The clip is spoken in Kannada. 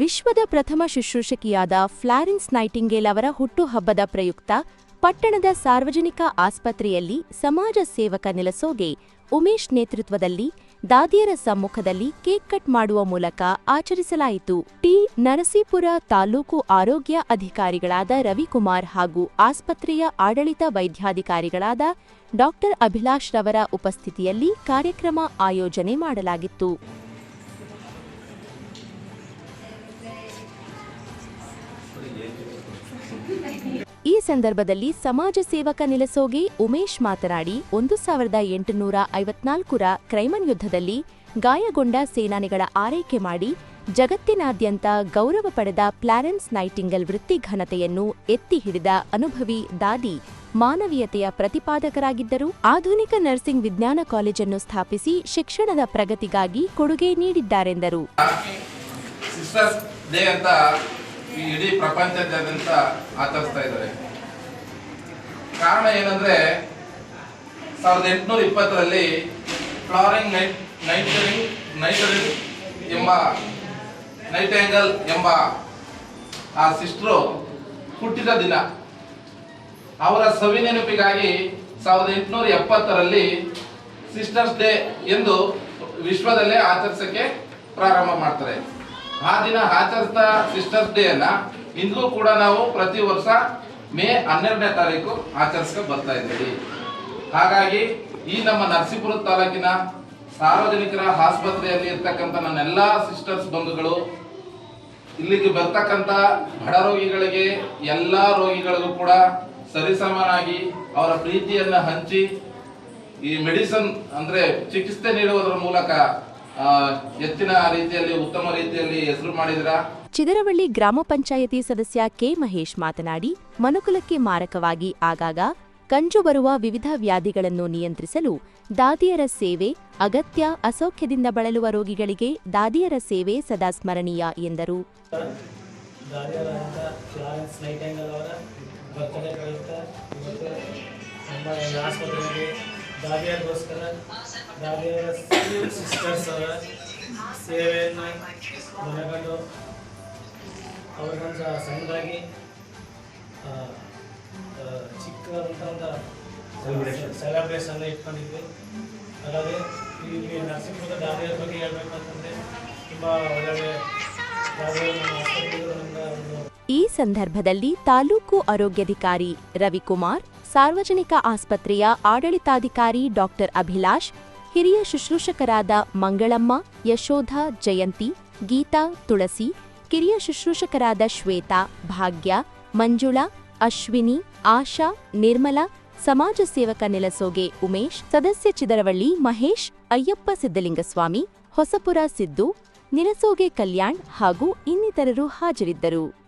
ವಿಶ್ವದ ಪ್ರಥಮ ಶುಶ್ರೂಷಕಿಯಾದ ಫ್ಲಾರೆನ್ಸ್ ನೈಟಿಂಗೇಲ್ ಅವರ ಹುಟ್ಟುಹಬ್ಬದ ಪ್ರಯುಕ್ತ ಪಟ್ಟಣದ ಸಾರ್ವಜನಿಕ ಆಸ್ಪತ್ರೆಯಲ್ಲಿ ಸಮಾಜ ಸೇವಕ ನೆಲಸೋಗೆ ಉಮೇಶ್ ನೇತೃತ್ವದಲ್ಲಿ ದಾದಿಯರ ಸಮ್ಮುಖದಲ್ಲಿ ಕೇಕ್ ಕಟ್ ಮಾಡುವ ಮೂಲಕ ಆಚರಿಸಲಾಯಿತು. ಟಿ. ನರಸೀಪುರ ತಾಲೂಕು ಆರೋಗ್ಯ ಅಧಿಕಾರಿಗಳಾದ ರವಿಕುಮಾರ್ ಹಾಗೂ ಆಸ್ಪತ್ರೆಯ ಆಡಳಿತ ವೈದ್ಯಾಧಿಕಾರಿಗಳಾದ ಡಾಕ್ಟರ್ ಅಭಿಲಾಷ್ ರವರ ಉಪಸ್ಥಿತಿಯಲ್ಲಿ ಕಾರ್ಯಕ್ರಮ ಆಯೋಜನೆ ಮಾಡಲಾಗಿತ್ತು. ಈ ಸಂದರ್ಭದಲ್ಲಿ ಸಮಾಜ ಸೇವಕ ನೆಲಸೋಗಿ ಉಮೇಶ್ ಮಾತನಾಡಿ, ಒಂದು ಸಾವಿರದ ಎಂಟುನೂರ ಐವತ್ನಾಲ್ಕರ ಕ್ರೈಮನ್ ಯುದ್ಧದಲ್ಲಿ ಗಾಯಗೊಂಡ ಸೇನಾನಿಗಳ ಆರೈಕೆ ಮಾಡಿ, ಜಗತ್ತಿನಾದ್ಯಂತ ಗೌರವ ಪಡೆದ ಪ್ಲಾರೆನ್ಸ್ ನೈಟಿಂಗಲ್ ವೃತ್ತಿ ಘನತೆಯನ್ನು ಎತ್ತಿ ಹಿಡಿದ ಅನುಭವಿ ದಾದಿ ಮಾನವೀಯತೆಯ ಪ್ರತಿಪಾದಕರಾಗಿದ್ದರು. ಆಧುನಿಕ ನರ್ಸಿಂಗ್ ವಿಜ್ಞಾನ ಕಾಲೇಜನ್ನು ಸ್ಥಾಪಿಸಿ ಶಿಕ್ಷಣದ ಪ್ರಗತಿಗಾಗಿ ಕೊಡುಗೆ ನೀಡಿದ್ದಾರೆಂದರು. ಈ ಇಡೀ ಪ್ರಪಂಚದಾದ್ಯಂತ ಆಚರಿಸ್ತಾ ಇದ್ದಾರೆ. ಕಾರಣ ಏನಂದ್ರೆ, ಸಾವಿರದ ಎಂಟುನೂರ ಇಪ್ಪತ್ತರಲ್ಲಿ ಫ್ಲಾರಿಂಗ್ ನೈಟ್, ನೈಟರಿಂಗ್ ನೈಟರಿಂಗ್ ಎಂಬ ನೈಟೇಂಗಲ್ ಎಂಬ ಆ ಸಿಸ್ಟ್ರು ಹುಟ್ಟಿದ ದಿನ. ಅವರ ಸವಿ ನೆನಪಿಗಾಗಿ ಸಾವಿರದ ಎಂಟುನೂರ ಎಪ್ಪತ್ತರಲ್ಲಿ ಸಿಸ್ಟರ್ಸ್ ಡೇ ಎಂದು ವಿಶ್ವದಲ್ಲೇ ಆಚರಿಸಕ್ಕೆ ಪ್ರಾರಂಭ ಮಾಡ್ತಾರೆ. ಆ ದಿನ ಆಚರಿಸ್ತಾ ಸಿಸ್ಟರ್ಸ್ ಡೇ ಅನ್ನ ಇಂದ್ಲೂ ಕೂಡ ನಾವು ಪ್ರತಿ ವರ್ಷ ಮೇ ಹನ್ನೆರಡನೇ ತಾರೀಕು ಆಚರಿಸ್ಕೊಂಡು ಬರ್ತಾ ಇದ್ದೀವಿ. ಹಾಗಾಗಿ ಈ ನಮ್ಮ ನರಸೀಪುರ ತಾಲೂಕಿನ ಸಾರ್ವಜನಿಕರ ಆಸ್ಪತ್ರೆಯಲ್ಲಿ ಇರ್ತಕ್ಕಂಥ ನನ್ನೆಲ್ಲ ಸಿಸ್ಟರ್ಸ್ ಬಂಧುಗಳು, ಇಲ್ಲಿಗೆ ಬರ್ತಕ್ಕಂಥ ಬಡ ರೋಗಿಗಳಿಗೆ, ಎಲ್ಲ ರೋಗಿಗಳಿಗೂ ಕೂಡ ಸರಿಸಮನಾಗಿ ಅವರ ಪ್ರೀತಿಯನ್ನ ಹಂಚಿ ಈ ಮೆಡಿಸನ್ ಅಂದ್ರೆ ಚಿಕಿತ್ಸೆ ನೀಡುವುದರ ಮೂಲಕ ಹೆಚ್ಚಿನ ರೀತಿಯಲ್ಲಿ ಉತ್ತಮ ರೀತಿಯಲ್ಲಿ ಹೆಸರು ಮಾಡಿದ್ರ? ಚಿದರವಳ್ಳಿ ಗ್ರಾಮ ಪಂಚಾಯತಿ ಸದಸ್ಯ ಕೆ ಮಹೇಶ್ ಮಾತನಾಡಿ ಮನುಕುಲಕ್ಕೆ ಮಾರಕವಾಗಿ ಆಗಾಗ ಕಂಜು ಬರುವ ವಿವಿಧ ವ್ಯಾಧಿಗಳನ್ನು ನಿಯಂತ್ರಿಸಲು ದಾದಿಯರ ಸೇವೆ ಅಗತ್ಯ ಅಸೌಖ್ಯದಿಂದ ಬಳಲುವ ರೋಗಿಗಳಿಗೆ ದಾದಿಯರ ಸೇವೆ ಸದಾ ಸ್ಮರಣೀಯ ಎಂದರು. ದಾದಿಯರಿಗೋಸ್ಕರ ದಾದಿಯರ ಸಿಸ್ಟರ್ಸ್ ಅವರ ಸೇವೆಯನ್ನು ಮನಗಂಡು ಅವ್ರಿಗೊಂದು ಸಣ್ಣದಾಗಿ ಚಿಕ್ಕದಂಥ ಒಂದು ಸೆಲೆಬ್ರೇಷನ್ ಇಟ್ಕೊಂಡಿದ್ವಿ. ಅಲ್ಲದೆ ಇಲ್ಲಿ ನರಸೀಪುರದ ದಾದಿಯರ ಬಗ್ಗೆ ಹೇಳಬೇಕು ಅಂತಂದರೆ ತುಂಬ ಒಳ್ಳೆಯ ಈ ಸಂದರ್ಭದಲ್ಲಿ ತಾಲೂಕು ಆರೋಗ್ಯಾಧಿಕಾರಿ ರವಿಕುಮಾರ್ ಸಾರ್ವಜನಿಕ ಆಸ್ಪತ್ರೆಯ ಆಡಳಿತಾಧಿಕಾರಿ ಡಾಕ್ಟರ್ ಅಭಿಲಾಷ್, ಹಿರಿಯ ಶುಶ್ರೂಷಕರಾದ ಮಂಗಳಮ್ಮ, ಯಶೋಧ, ಜಯಂತಿ, ಗೀತಾ, ತುಳಸಿ, ಕಿರಿಯ ಶುಶ್ರೂಷಕರಾದ ಶ್ವೇತಾ, ಭಾಗ್ಯ, ಮಂಜುಳಾ, ಅಶ್ವಿನಿ, ಆಶಾ, ನಿರ್ಮಲಾ, ಸಮಾಜ ಸೇವಕ ನೆಲಸೋಗೆ ಉಮೇಶ್, ಸದಸ್ಯ ಚಿದರವಳ್ಳಿ, ಮಹೇಶ್, ಅಯ್ಯಪ್ಪ ಸಿದ್ದಲಿಂಗಸ್ವಾಮಿ ಹೊಸಪುರ ಸಿದ್ದು, ನಿಲಸೋಗೆ ಕಲ್ಯಾಣ್ ಹಾಗೂ ಇನ್ನಿತರರು ಹಾಜರಿದ್ದರು.